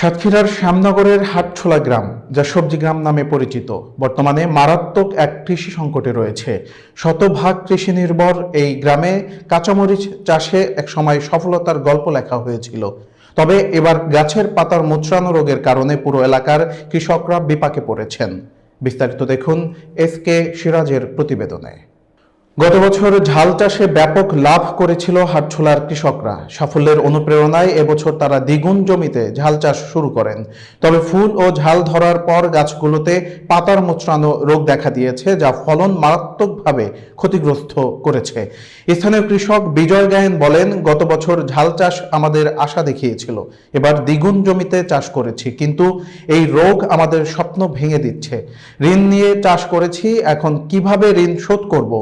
সাতক্ষীরার শ্যামনগরের হাটছোলা গ্রাম, যা সবজি গ্রাম নামে পরিচিত, বর্তমানে মারাত্মক এক কৃষি সংকটে রয়েছে। শতভাগ কৃষি নির্ভর এই গ্রামে কাঁচামরিচ চাষে এক সময় সফলতার গল্প লেখা হয়েছিল। তবে এবার গাছের পাতার মোচড়ানো রোগের কারণে পুরো এলাকার কৃষকরা বিপাকে পড়েছেন। বিস্তারিত দেখুন এস কে সিরাজের প্রতিবেদনে। গত বছর ঝাল চাষে ব্যাপক লাভ করেছিল হাটছোলার কৃষকরা। সাফল্যের অনুপ্রেরণায় এবছর তারা দ্বিগুণ জমিতে ঝাল চাষ শুরু করেন। তবে ফুল ও ঝাল ধরার পর গাছগুলোতে পাতার মোচড়ানো রোগ দেখা দিয়েছে, যা ফলন মারাত্মকভাবে ক্ষতিগ্রস্ত করেছে। স্থানীয় কৃষক বিজয় গায়েন বলেন, গত বছর ঝাল চাষ আমাদের আশা দেখিয়েছিল। এবার দ্বিগুণ জমিতে চাষ করেছি, কিন্তু এই রোগ আমাদের স্বপ্ন ভেঙে দিচ্ছে। ঋণ নিয়ে চাষ করেছি, এখন কীভাবে ঋণ শোধ করব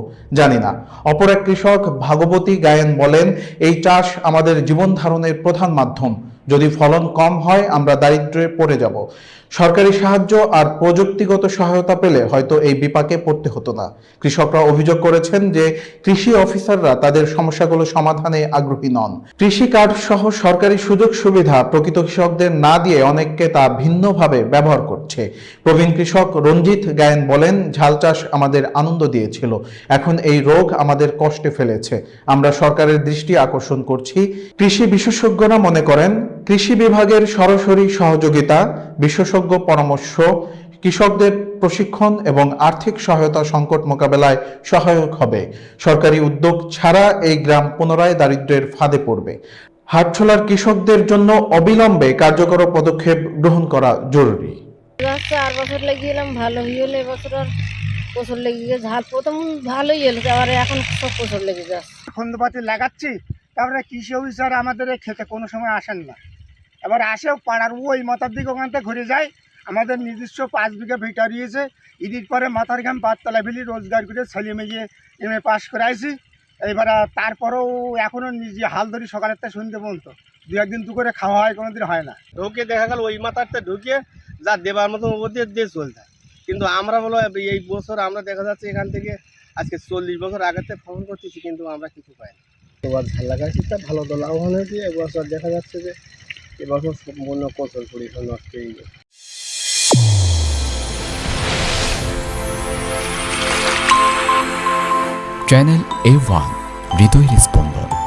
জানি না অপর এক কৃষক ভাগবতী গায়েন বলেন, এই চাষ আমাদের জীবন ধারণের প্রধান মাধ্যম। যদি ফলন কম হয়, আমরা দারিদ্র্যে পড়ে যাব। সরকারি সাহায্য আর প্রযুক্তিগত সহায়তা পেলে হয়তো এই বিপাকে পড়তে হতো না। কৃষকরা অভিযোগ করেছেন যে, কৃষি অফিসাররা তাদের সমস্যাগুলো সমাধানে আগ্রহী নন। কৃষি কার্ড সহ সরকারি সুযোগ সুবিধা প্রকৃত কৃষকদের না দিয়ে অনেককে তা ভিন্নভাবে ব্যবহার করছে। প্রবীণ কৃষক রঞ্জিত গায়েন বলেন, ঝাল চাষ আমাদের আনন্দ দিয়েছিল। এখন এই রোগ আমাদের কষ্টে ফেলেছে। আমরা সরকারের দৃষ্টি আকর্ষণ করছি। কৃষি বিশেষজ্ঞরা মনে করেন কৃষি বিভাগের সরাসরি সহযোগিতা বিশেষজ্ঞ পরামর্শ কৃষকদের প্রশিক্ষণ এবং আর্থিক সহায়তা সংকট মোকাবেলায় সহায়ক হবে। সরকারি উদ্যোগ ছাড়া এই গ্রাম পুনরায় দারিদ্র্যের ফাঁদে পড়বে। হাটছোলার কৃষকদের জন্য অবিলম্বে কার্যকর পদক্ষেপ গ্রহণ করা জরুরি। চার বছর লাগিয়েলাম ভালো হয়ে গেলো এবছর আর। বছর লেগে গেছে ঝাল প্রথম ভালোই এলো আবার এখন সব বছর লেগে যাচ্ছে। খন্দপাতি লাগাচ্ছি তারপরে কৃষি অফিসার আমাদের এই খেতে কোনো সময় আসেন না। এবার আসেও পাড়ার ওই মাথার দিকে ওখান থেকে ঘুরে যায়। আমাদের নিজস্ব পাঁচ বিঘা ভিটা রয়েছে ঈদের পরে মাথার ঘাম পাততলা ফেলি রোজগার করে ছেলে মেয়ে এম এ পাস করে আইছি এবার আর তারপরেও এখনও নিজে হাল ধরি সকালের থেকে শুনতে বলতো দু একদিন দু করে খাওয়া হয় কোনোদিন হয় না। ঢুকে দেখা গেল ওই মাথারটা ঢুকে যা দেবার মতো ওপর দিয়ে দিয়ে চলছে কিন্তু আমরা বলো এই বছর আমরা দেখা যাচ্ছে এখান থেকে আজকে চল্লিশ বছর আগেতে ফোন করতেছি কিন্তু আমরা কিছু পাই না এবার ঝাল লাগাইছি তা ভালো তো লাভবান হয়েছে এবছর দেখা যাচ্ছে যে এবছর সম্পূর্ণ কৌশল পরীক্ষা নষ্ট হয়ে গেছে। চ্যানেল এ ওয়ান হৃদয়ের স্পন্দন।